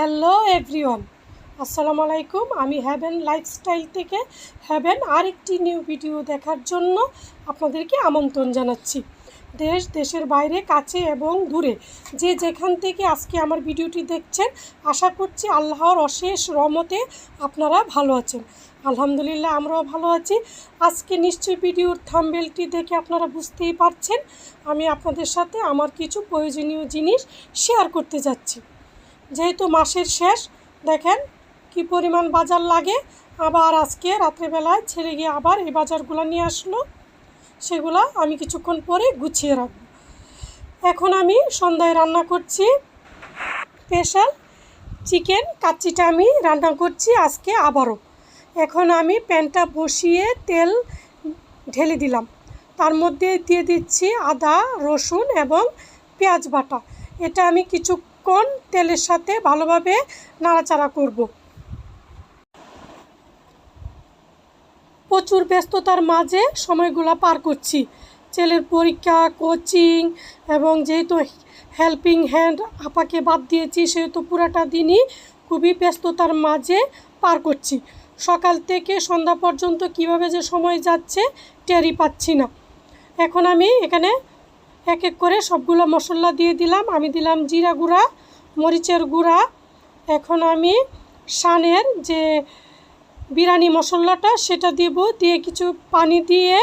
Hello everyone, আসসালামু আলাইকুম। আমি হ্যাভেন লাইফস্টাইল থেকে হ্যাভেন আরেকটি নিউ ভিডিও দেখার জন্য আপনাদেরকে আমন্ত্রণ জানাচ্ছি। দেশ, দেশের বাইরে, কাছে এবং দূরে যে যেখান থেকে আজকে আমার ভিডিওটি দেখছেন, আশা করছি আল্লাহর অশেষ রহমতে আপনারা ভালো আছেন। আলহামদুলিল্লাহ, আমরাও ভালো আছি। আজকে নিশ্চয়ই ভিডিওর থাম্বেলটি দেখে আপনারা বুঝতেই পারছেন। আমি আপনাদের সাথে আমার কিছু প্রয়োজনীয় জিনিস শেয়ার করতে যাচ্ছি। যেহেতু মাসের শেষ, দেখেন কি পরিমাণ বাজার লাগে। আবার আজকে রাত্রেবেলায় ছেড়ে গিয়ে আবার এই বাজারগুলো নিয়ে আসলো। সেগুলো আমি কিছুক্ষণ পরে গুছিয়ে রাখব। এখন আমি সন্ধ্যায় রান্না করছি। স্পেশাল চিকেন কাচ্চিটা আমি রান্না করছি আজকে আবারও। এখন আমি প্যানটা বসিয়ে তেল ঢেলে দিলাম। তার মধ্যে দিয়ে দিচ্ছি আদা, রসুন এবং পেঁয়াজ বাটা। এটা আমি কিছুক্ষণ তেলের সাথে ভালোভাবে নাড়াচাড়া করব। প্রচুর ব্যস্ততার মাঝে সময়গুলো পার করছি। ছেলের পরীক্ষা, কোচিং এবং যেহেতু হেল্পিং হ্যান্ড আপাকে বাদ দিয়েছি, সেহেতু পুরাটা দিনই খুবই ব্যস্ততার মাঝে পার করছি। সকাল থেকে সন্ধ্যা পর্যন্ত কীভাবে যে সময় যাচ্ছে টেরই পাচ্ছি না। এখন আমি এখানে এক এক করে সবগুলো মশলা দিয়ে দিলাম। আমি দিলাম জিরা গুঁড়া, মরিচের গুঁড়া। এখন আমি শানের যে বিরিয়ানি মশলাটা, সেটা দেব। দিয়ে কিছু পানি দিয়ে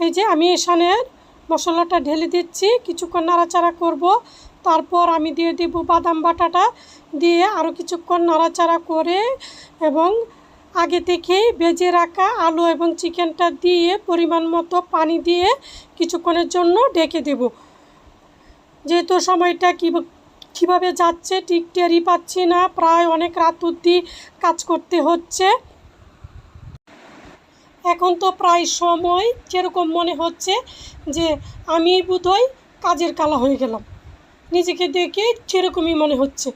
এই যে আমি শানের মশলাটা ঢেলে দিচ্ছি। কিছুক্ষণ নাড়াচাড়া করব। তারপর আমি দিয়ে দেব বাদাম বাটাটা। দিয়ে আরও কিছুক্ষণ নাড়াচাড়া করে এবং আগে থেকেই ভেজে রাখা আলু এবং চিকেনটা দিয়ে পরিমাণ মতো পানি দিয়ে কিছুক্ষণের জন্য ঢেকে দেব। যেহেতু সময়টা কী কীভাবে যাচ্ছে ঠিক টেরই পাচ্ছি না, প্রায় অনেক রাত অবধি কাজ করতে হচ্ছে। এখন তো প্রায় সময়, যেরকম মনে হচ্ছে যে আমি বোধহয় কাজের কালা হয়ে গেলাম। নিজেকে দেখে সেরকমই মনে হচ্ছে।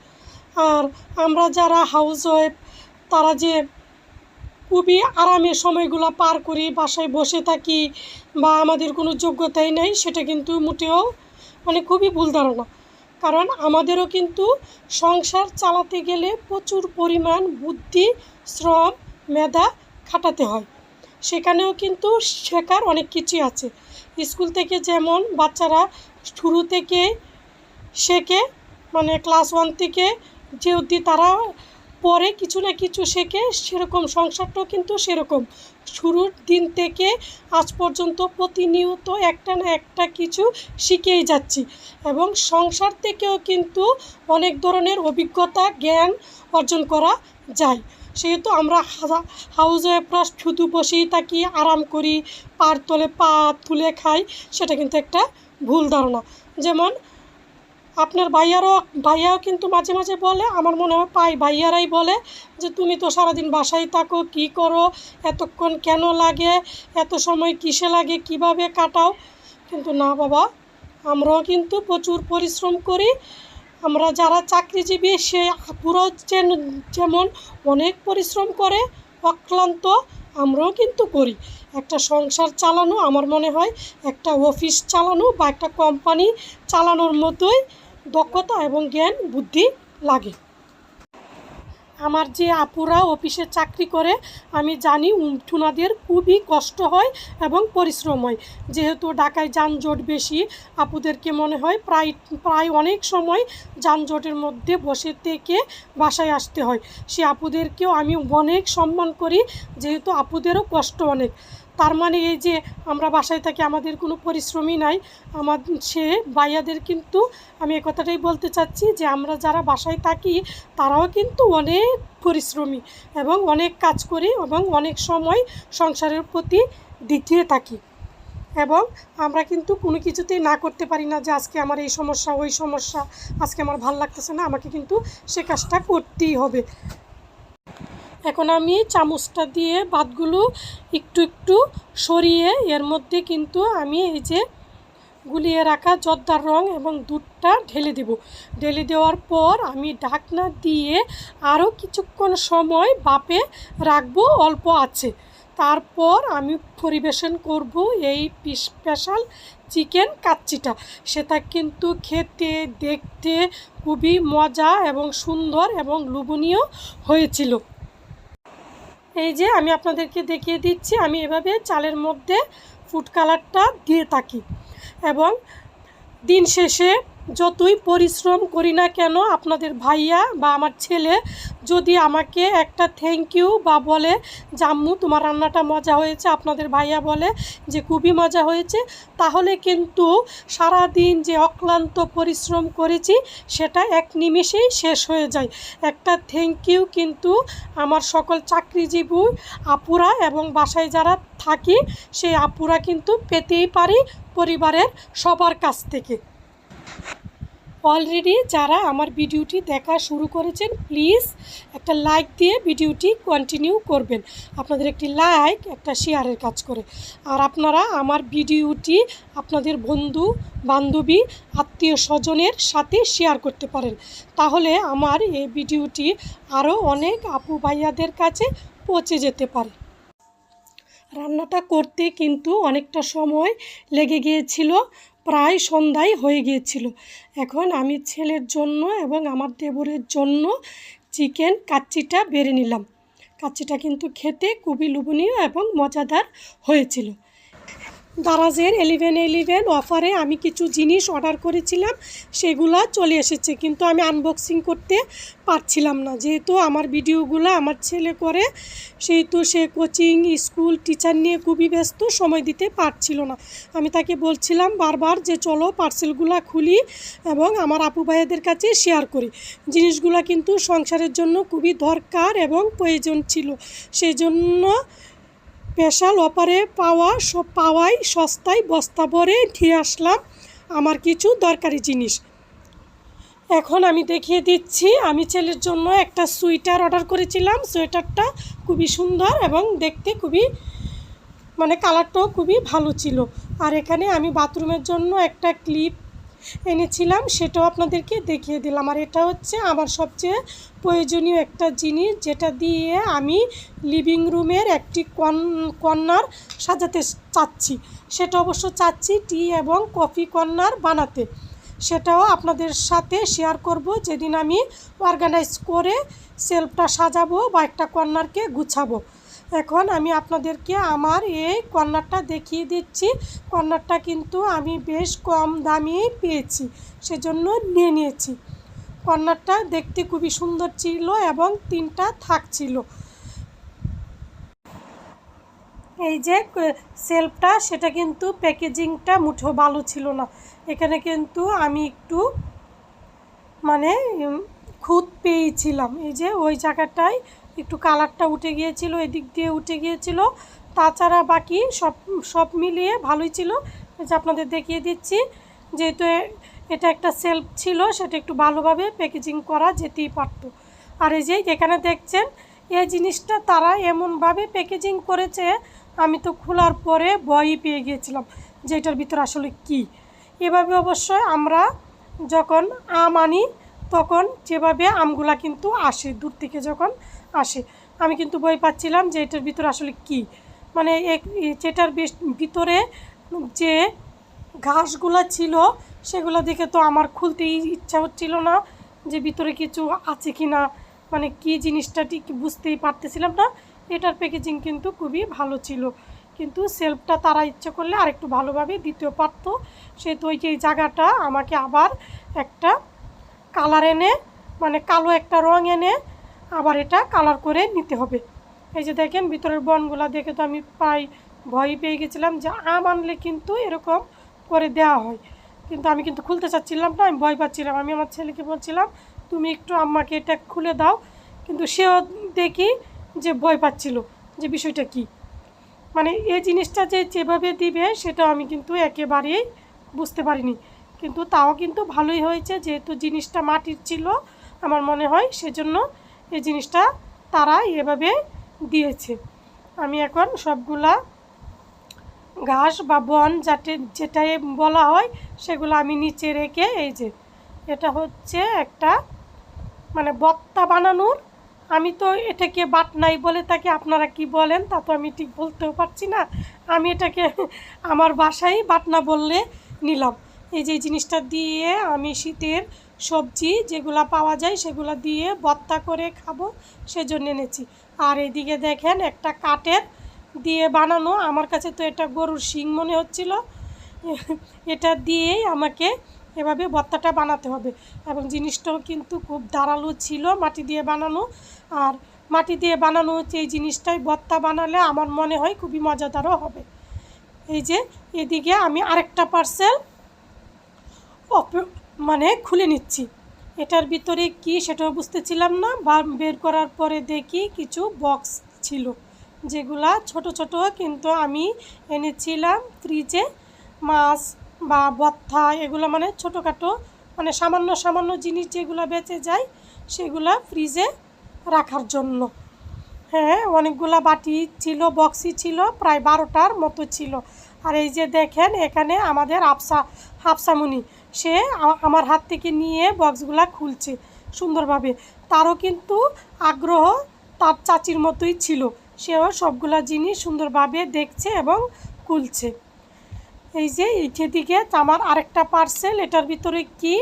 আর আমরা যারা হাউস ওয়াইফ তারা যে খুবই আরামের সময়গুলো পার করি, বাসায় বসে থাকি বা আমাদের কোনো যোগ্যতাই নেই, সেটা কিন্তু মোটেও মানে খুবই ভুল ধারণা। কারণ আমাদেরও কিন্তু সংসার চালাতে গেলে প্রচুর পরিমাণ বুদ্ধি, শ্রম, মেধা খাটাতে হয়। সেখানেও কিন্তু শেখার অনেক কিছুই আছে। স্কুল থেকে যেমন বাচ্চারা শুরু থেকে শেখে মানে ক্লাস ওয়ান থেকে যে অবধি তারা পরে কিছু না কিছু শেখে, সেরকম সংসারটাও কিন্তু সেরকম। শুরুর দিন থেকে আজ পর্যন্ত প্রতিনিয়ত একটা না একটা কিছু শিখেই যাচ্ছি। এবং সংসার থেকেও কিন্তু অনেক ধরনের অভিজ্ঞতা, জ্ঞান অর্জন করা যায়। সেহেতু আমরা হাউস ওয়াইফরা শুধু বসেই থাকি, আরাম করি, পার তলে পা তুলে খাই, সেটা কিন্তু একটা ভুল ধারণা। যেমন আপনার ভাইয়ারও, ভাইয়াও কিন্তু মাঝে মাঝে বলে, আমার মনে হয় পাই ভাইয়ারাই বলে যে, তুমি তো সারাদিন বাসায় থাকো, কী করো, এতক্ষণ কেন লাগে, এত সময় কিসে লাগে, কীভাবে কাটাও? কিন্তু না বাবা, আমরাও কিন্তু প্রচুর পরিশ্রম করি। আমরা যারা চাকরিজীবী, সে আপুরাও যেমন অনেক পরিশ্রম করে, অক্লান্ত, আমরাও কিন্তু করি। একটা সংসার চালানো, আমার মনে হয় একটা অফিস চালানো বা একটা কোম্পানি চালানোর মতোই দক্ষতা এবং জ্ঞান, বুদ্ধি লাগে। আমার যে আপুরা অফিসে চাকরি করে, আমি জানি উঠুনাদের খুবই কষ্ট হয় এবং পরিশ্রম হয়। যেহেতু ঢাকায় যানজট বেশি, আপুদেরকে মনে হয় প্রায় প্রায় অনেক সময় যানজটের মধ্যে বসে থেকে বাসায় আসতে হয়। সে আপুদেরকেও আমি অনেক সম্মান করি, যেহেতু আপুদেরও কষ্ট অনেক। তার মানে এই যে আমরা বাসায় থাকি, আমাদের কোনো পরিশ্রমই নাই। আমার সে ভাইয়াদের কিন্তু আমি এ কথাটাই বলতে চাচ্ছি যে, আমরা যারা বাসায় থাকি, তারাও কিন্তু অনেক পরিশ্রমী এবং অনেক কাজ করি এবং অনেক সময় সংসারের প্রতি দিতে থাকি। এবং আমরা কিন্তু কোনো কিছুতেই না করতে পারি না যে, আজকে আমার এই সমস্যা, ওই সমস্যা, আজকে আমার ভালো লাগতেছে না। আমাকে কিন্তু সে কাজটা করতেই হবে। এখন আমি চামচটা দিয়ে ভাতগুলো একটু একটু সরিয়ে এর মধ্যে কিন্তু আমি এই যে গুলিয়ে রাখা জর্দার রং এবং দুধটা ঢেলে দেব। ঢেলে দেওয়ার পর আমি ঢাকনা দিয়ে আরও কিছুক্ষণ সময় বাপে রাখব অল্প আছে। তারপর আমি পরিবেশন করব এই স্পেশাল চিকেন কাচ্চিটা। সেটা কিন্তু খেতে, দেখতে খুবই মজা এবং সুন্দর এবং লোভনীয় হয়েছিল। এই যে আমি আপনাদেরকে দেখিয়ে দিচ্ছি, আমি এভাবে চালের মধ্যে ফুড কালারটা দিয়ে থাকি। এবং দিন শেষে যতই পরিশ্রম করি না কেন, আপনাদের ভাইয়া বা আমার ছেলে যদি আমাকে একটা থ্যাংক ইউ বা বলে, জাম্মু, তোমার রান্নাটা মজা হয়েছে, আপনাদের ভাইয়া বলে যে, খুবই মজা হয়েছে, তাহলে কিন্তু সারা দিন যে অক্লান্ত পরিশ্রম করেছি, সেটা এক নিমেষেই শেষ হয়ে যায়। একটা থ্যাংক ইউ কিন্তু আমার সকল চাকরিজীবী, আপুরা এবং বাসায় যারা থাকি, সেই আপুরা কিন্তু পেতেই পারি পরিবারের সবার কাছ থেকে। অলরেডি যারা আমার ভিডিওটি দেখা শুরু করেছেন প্লিজ একটা লাইক দিয়ে ভিডিওটি কন্টিনিউ করবেন। আপনাদের একটি লাইক একটা শেয়ারের কাজ করে। আর আপনারা আমার ভিডিওটি আপনাদের বন্ধু, বান্ধবী, আত্মীয় স্বজনের সাথে শেয়ার করতে পারেন। তাহলে আমার এই ভিডিওটি আরও অনেক আপু ভাইয়াদের কাছে পৌঁছে যেতে পারে। রান্নাটা করতে কিন্তু অনেকটা সময় লেগে গিয়েছিল। প্রায় সন্ধ্যায় হয়ে গিয়েছিল। এখন আমি ছেলের জন্য এবং আমার দেবরের জন্য চিকেন কাচ্চিটা বেড়ে নিলাম। কাচ্চিটা কিন্তু খেতে খুবই লোভনীয় এবং মজাদার হয়েছিল। দারাজের এলিভেন এলিভেন অফারে আমি কিছু জিনিস অর্ডার করেছিলাম, সেগুলো চলে এসেছে। কিন্তু আমি আনবক্সিং করতে পারছিলাম না। যেহেতু আমার ভিডিওগুলো আমার ছেলে করে, সেহেতু সে কোচিং স্কুল টিচার নিয়ে খুবই ব্যস্ত, সময় দিতে পারছিল না। আমি তাকে বলছিলাম, বারবার যে চলো পার্সেলগুলো খুলি এবং আমার আপু ভাইয়াদের কাছে শেয়ার করি। জিনিসগুলো কিন্তু সংসারের জন্য খুবই দরকার এবং প্রয়োজন ছিল। সেই জন্য স্পেশাল অফারে পাওয়া সব পাওয়াই সস্তায় বস্তা ভরে নিয়ে আসলাম আমার কিছু দরকারি জিনিস। এখন আমি দেখিয়ে দিচ্ছি, আমি ছেলের জন্য একটা সোয়েটার অর্ডার করেছিলাম। সোয়েটারটা খুবই সুন্দর এবং দেখতে খুবই মানে কালারটাও খুবই ভালো ছিল। আর এখানে আমি বাথরুমের জন্য একটা ক্লিপ এনেছিলাম, সেটাও আপনাদেরকে দেখিয়ে দিলাম। আর এটা হচ্ছে আমার সবচেয়ে প্রয়োজনীয় একটা জিনিস, যেটা দিয়ে আমি লিভিং রুমের একটি কর্নার সাজাতে চাচ্ছি। সেটা অবশ্য চাচ্ছি টি এবং কফি কর্নার বানাতে। সেটাও আপনাদের সাথে শেয়ার করব, যেদিন আমি অর্গানাইজ করে সেলফটা সাজাবো বা একটা কর্নারকে গুছাবো। এখন আমি আপনাদেরকে আমার এই কর্নারটা দেখিয়ে দিচ্ছি। কর্নারটা কিন্তু আমি বেশ কম দামেই পেয়েছি, সেজন্য নিয়ে নিয়েছি। কর্নারটা দেখতে খুবই সুন্দর ছিল এবং তিনটা থাকছিল এই যে সেলফটা, সেটা কিন্তু প্যাকেজিংটা মুঠো ভালো ছিল না। এখানে কিন্তু আমি একটু মানে খুঁত পেয়েছিলাম। এই যে, ওই জায়গাটায় একটু কালারটা উঠে গিয়েছিল, এদিক দিয়ে উঠে গিয়েছিল। তাছাড়া বাকি সব সব মিলিয়ে ভালোই ছিল। যে আপনাদের দেখিয়ে দিচ্ছি, যেহেতু এটা একটা সেলফ ছিল, সেটা একটু ভালোভাবে প্যাকেজিং করা যেতেই পারতো। আর এই যে এখানে দেখছেন, এই জিনিসটা তারা এমনভাবে প্যাকেজিং করেছে, আমি তো খোলার পরে ভয়ই পেয়ে গিয়েছিলাম যে এটার ভিতরে আসলে কী। এভাবে অবশ্যই আমরা যখন আম আনি, তখন যেভাবে আমগুলা কিন্তু আসে দূর থেকে যখন আসে আমি কিন্তু ভয় পাচ্ছিলাম যে এটার ভিতরে আসলে কি। মানে যেটার ভিতরে যে ঘাসগুলা ছিল, সেগুলো দেখে তো আমার খুলতেই ইচ্ছা হচ্ছিল না যে ভিতরে কিছু আছে কি না মানে কি জিনিসটা ঠিক বুঝতেই পারতেছিলাম না। এটার প্যাকেজিং কিন্তু খুবই ভালো ছিল। কিন্তু সেলফটা তারা ইচ্ছে করলে আরেকটু ভালোভাবে দিতেও পারতো। সেহেতু ওই যে এই জায়গাটা আমাকে আবার একটা কালার এনে মানে কালো একটা রং এনে আবার এটা কালার করে নিতে হবে। এই যে দেখেন, ভিতরের বনগুলা দেখে তো আমি প্রায় ভয় পেয়ে গেছিলাম যে আম আনলে কিন্তু এরকম করে দেওয়া হয়। কিন্তু আমি কিন্তু খুলতে চাচ্ছিলাম না, আমি ভয় পাচ্ছিলাম। আমি আমার ছেলেকে বলছিলাম, তুমি একটু আম্মাকে এটা খুলে দাও। কিন্তু সেও দেখি যে ভয় পাচ্ছিল যে বিষয়টা কী। মানে এই জিনিসটা যে যেভাবে দিবে সেটা আমি কিন্তু একেবারেই বুঝতে পারিনি। কিন্তু তাও কিন্তু ভালোই হয়েছে, যেহেতু জিনিসটা মাটির ছিল, আমার মনে হয় সেজন্য এই জিনিসটা তারা এভাবে দিয়েছে। আমি এখন সবগুলা ঘাস বা বন যাতে, যেটাই বলা হয়, সেগুলো আমি নিচে রেখে এই যে, এটা হচ্ছে একটা মানে বত্তা বানানোর। আমি তো এটাকে বাটনাই বলে তাকে আপনারা কি বলেন, তা তো আমি ঠিক বলতেও পারছি না। আমি এটাকে আমার বাসায় বাটনা বললে নিলাম। এই যে জিনিসটা দিয়ে আমি শীতের সবজি যেগুলা পাওয়া যায় সেগুলা দিয়ে ভর্তা করে খাব, সেজন্য এনেছি। আর এদিকে দেখেন একটা কাঠের দিয়ে বানানো, আমার কাছে তো এটা গরুর শিং মনে হচ্ছিল। এটা দিয়েই আমাকে এভাবে ভর্তাটা বানাতে হবে। এবং জিনিসটাও কিন্তু খুব ধারালো ছিল মাটি দিয়ে বানানো। আর মাটি দিয়ে বানানো হচ্ছে এই জিনিসটাই ভর্তা বানালে আমার মনে হয় খুবই মজাদারও হবে। এই যে এদিকে আমি আরেকটা পার্সেল মানে খুলে নিচ্ছি। এটার ভিতরে কি সেটাও বুঝতেছিলাম না, বা বের করার পরে দেখি কিছু বক্স ছিল, যেগুলা ছোট ছোট কিন্তু আমি এনেছিলাম ফ্রিজে। মাছ বা বত্থা এগুলো মানে ছোটোখাটো মানে সামান্য সামান্য জিনিস যেগুলো বেঁচে যায়, সেগুলা ফ্রিজে রাখার জন্য। হ্যাঁ অনেকগুলা বাটি ছিল, বক্সই ছিল, প্রায় বারোটার মতো ছিল। আর এই যে দেখেন, এখানে আমাদের আফসা হাফসামুনি সে আমার হাত থেকে নিয়ে বক্সগুলা খুলছে সুন্দরভাবে। তারও কিন্তু আগ্রহ তার চাচির মতোই ছিল। সেও সবগুলা জিনিস সুন্দরভাবে দেখছে এবং খুলছে। এই যে এইটে দিকে আমার আরেকটা পার্সেল এটার ভিতরে কি?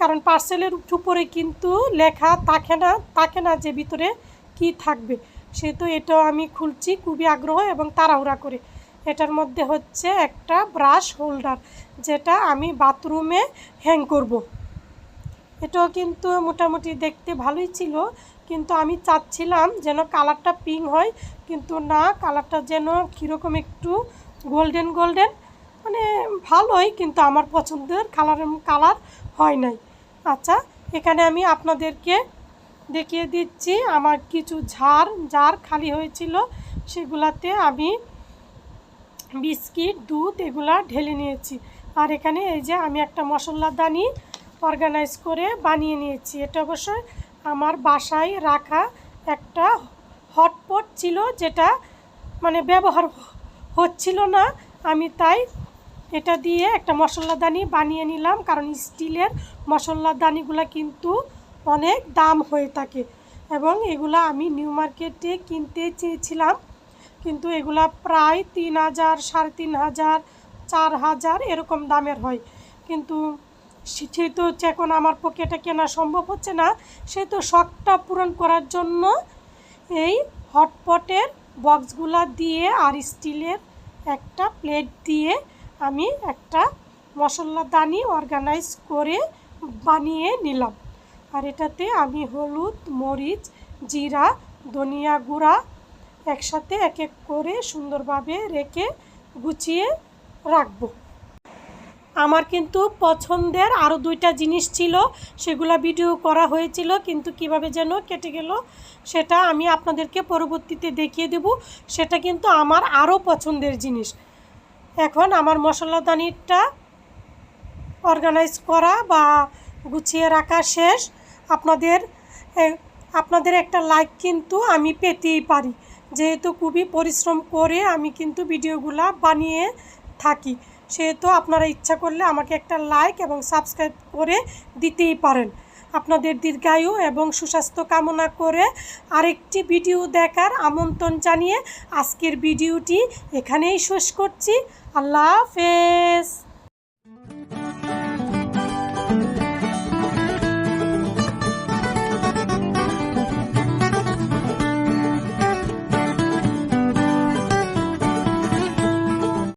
কারণ পার্সেলের উপরে কিন্তু লেখা থাকে না থাকে না যে ভিতরে কি থাকবে। সেহেতু এটাও আমি খুলছি খুবই আগ্রহ এবং তাড়াহুড়া করে। এটার মধ্যে হচ্ছে একটা ব্রাশ হোল্ডার যেটা আমি বাথরুমে হ্যাং করব। এটাও কিন্তু মোটামুটি দেখতে ভালোই ছিল, কিন্তু আমি চাচ্ছিলাম যেন কালারটা পিঙ্ক হয়, কিন্তু না কালারটা যেন কীরকম একটু গোল্ডেন গোল্ডেন মানে ভালোই, কিন্তু আমার পছন্দের কালার কালার হয় নাই আচ্ছা এখানে আমি আপনাদেরকে দেখিয়ে দিচ্ছি, আমার কিছু ঝাড় জার খালি হয়েছিল, সেগুলাতে আমি বিস্কিট, দুধ এগুলা ঢেলে নিয়েছি আর এখানে এই যে আমি একটা মশলাদানি অর্গানাইজ করে বানিয়ে নিয়েছি। এটা অবশ্যই আমার বাসায় রাখা একটা হটপট ছিল যেটা মানে ব্যবহার হচ্ছিল না। আমি তাই এটা দিয়ে একটা মশলাদানি বানিয়ে নিলাম, কারণ স্টিলের মশলাদানিগুলো কিন্তু অনেক দাম হয়ে থাকে এবং এগুলা আমি নিউ মার্কেটে কিনতে চেয়েছিলাম। কিন্তু এগুলা প্রায় তিন হাজার, সাড়ে তিন হাজার চার হাজার এরকম দামের হয়। কিন্তু সে- হচ্ছে এখন আমার পক্ষে এটা কেনা সম্ভব হচ্ছে না। সেহেতু শখটা পূরণ করার জন্য এই হটপটের বক্সগুলা দিয়ে আর স্টিলের একটা প্লেট দিয়ে আমি একটা মশলাদানি অর্গানাইজ করে বানিয়ে নিলাম। আর এটাতে আমি হলুদ, মরিচ, জিরা, ধনিয়া গুঁড়া একসাথে এক এক করে সুন্দরভাবে রেখে গুছিয়ে রাখব। আমার কিন্তু পছন্দের আরও দুইটা জিনিস ছিল, সেগুলো ভিডিও করা হয়েছিল, কিন্তু কীভাবে যেন কেটে গেল সেটা আমি আপনাদেরকে পরবর্তীতে দেখিয়ে দেব। সেটা কিন্তু আমার আরও পছন্দের জিনিস। এখন আমার মশলাদানিটা অর্গানাইজ করা বা গুছিয়ে রাখা শেষ। আপনাদের আপনাদের একটা লাইক কিন্তু আমি পেতেই পারি। যেহেতু খুবই পরিশ্রম করে আমি কিন্তু ভিডিওগুলা বানিয়ে থাকি। সেহেতু আপনারা ইচ্ছা করলে আমাকে একটা লাইক এবং সাবস্ক্রাইব করে দিতেই পারেন। আপনাদের দীর্ঘায়ু এবং সুস্বাস্থ্য কামনা করে আরেকটি ভিডিও দেখার আমন্ত্রণ জানিয়ে আজকের ভিডিওটি এখানেই শেষ করছি। আল্লাহ হাফেজ।